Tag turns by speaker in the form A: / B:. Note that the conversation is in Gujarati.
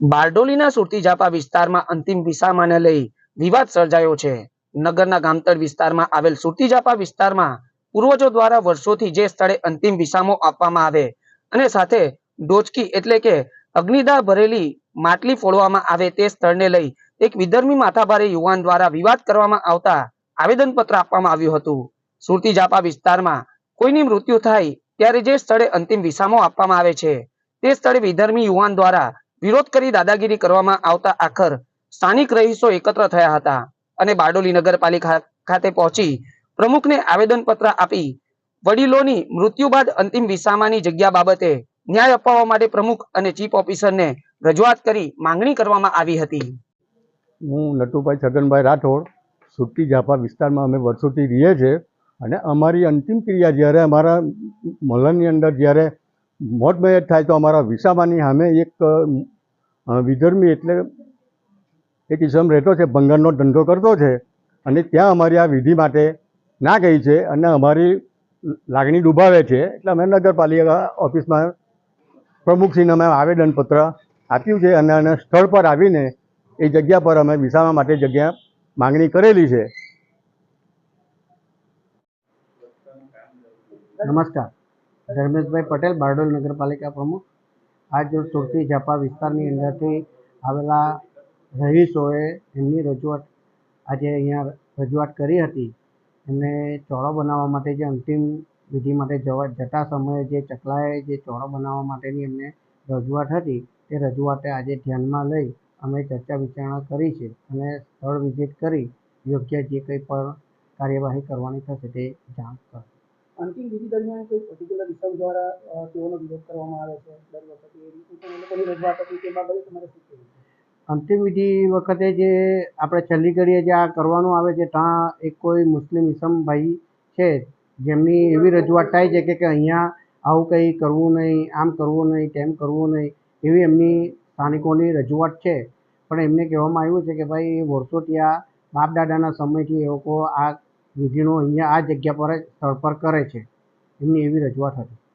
A: બારડોલીના સુરતી વિસ્તારમાં અંતિમ વિસામાને લઈ વિવાદ સર્જાયો છે. નગરના ગામતળ વિસ્તારમાં આવેલ સુરતી વિસ્તારમાં પૂર્વજો દ્વારા વર્ષોથી જે સ્થળે અંતિમ વિસામો આપવામાં આવે અને સાથે ડોચકી એટલે કે અગ્નિદા ભરેલી માટલી ફોડવામાં આવે તે સ્થળને લઈ એક વિધર્મી માથાભારે યુવાન દ્વારા વિવાદ કરવામાં આવતા આવેદનપત્ર આપવામાં આવ્યું હતું. સુરતી જાપા વિસ્તારમાં કોઈની મૃત્યુ થાય ત્યારે જે સ્થળે અંતિમ વિસામો આપવામાં આવે છે તે સ્થળે વિધર્મી યુવાન દ્વારા વિરોધ કરી દાદાગીરી કરવામાં આવતા આખર સ્થાનિક રહીશો એકત્ર થયા હતા અને બારડોલી નગરપાલિકા ખાતે પહોંચી પ્રમુખને આવેદનપત્ર આપી વડીલોની મૃત્યુ બાદ અંતિમ વિસામાની જગ્યા બાબતે ન્યાય અપાવવા માટે પ્રમુખ અને ચીફ ઓફિસરને રજૂઆત કરી માંગણી કરવામાં આવી હતી.
B: હું નટુભાઈ છગનભાઈ રાઠોડ સુટ્ટી જાફા વિસ્તારમાં અમે વર્ષોથી રહીએ છીએ અને અમારી અંતિમ ક્રિયા જ્યારે અમારા મલનની અંદર જ્યારે મોત મયત થાય તો અમારા વિસામાની સામે એક વિધર્મી એટલે એક ઇસમ રહેતો છે ભંગારનો ધંધો કરતો છે અને ત્યાં અમારી આ વિધિ માટે ના ગઈ છે અને અમારી લાગણી ડૂબાવે છે. એટલે અમે નગરપાલિકા ઓફિસમાં પ્રમુખશ્રીને અમે આવેદનપત્ર આપ્યું છે અને અને સ્થળ પર આવીને એ જગ્યા પર અમે વિસામા માટે જગ્યા માંગણી કરેલી છે.
C: નમસ્કાર. ધર્મેશભાઈ પટેલ, બારડોલ નગરપાલિકા પ્રમુખ. આજ રોજ સુરતી ઝાપા વિસ્તારની અંદરથી આવેલા રહીશોએ એમની રજૂઆત આજે અહીંયા રજૂઆત કરી હતી. એમને ચોળો બનાવવા માટે જે અંતિમ વિધિ માટે જવા જતા સમયે જે ચકલાએ જે ચોળો બનાવવા માટેની એમને રજૂઆત હતી, તે રજૂઆતે આજે ધ્યાનમાં લઈ અમે ચર્ચા વિચારણા કરી છે અને સ્થળ વિઝિટ કરી યોગ્ય જે કંઈ પણ કાર્યવાહી કરવાની થશે તે જાણ કરશે
D: અંતિમ વિધિ દરમિયાન કોઈ પર્ટિક્યુલર ઇસમ દ્વારા તેઓનો વિરોધ કરવામાં આવે છે?
C: અંતિમ વિધિ વખતે જે આપણે છેલ્લી ઘડીએ જે આ કરવાનું આવે છે, ત્યાં એક કોઈ મુસ્લિમ ઇસમ છે, જેમની એવી રજૂઆત થાય છે કે કે અહીંયા આવું કંઈ કરવું નહીં, આમ કરવું નહીં, તેમ કરવું નહીં, એવી એમની સ્થાનિકોની રજૂઆત છે. પણ એમને કહેવામાં આવ્યું છે કે, ભાઈ વર્ષોથી આ બાપ દાદાના સમયથી એ લોકો આ વિધિનો અહીંયા આ જગ્યા પર સ્થળ પર કરે છે. એમની એવી રજૂઆત હતી.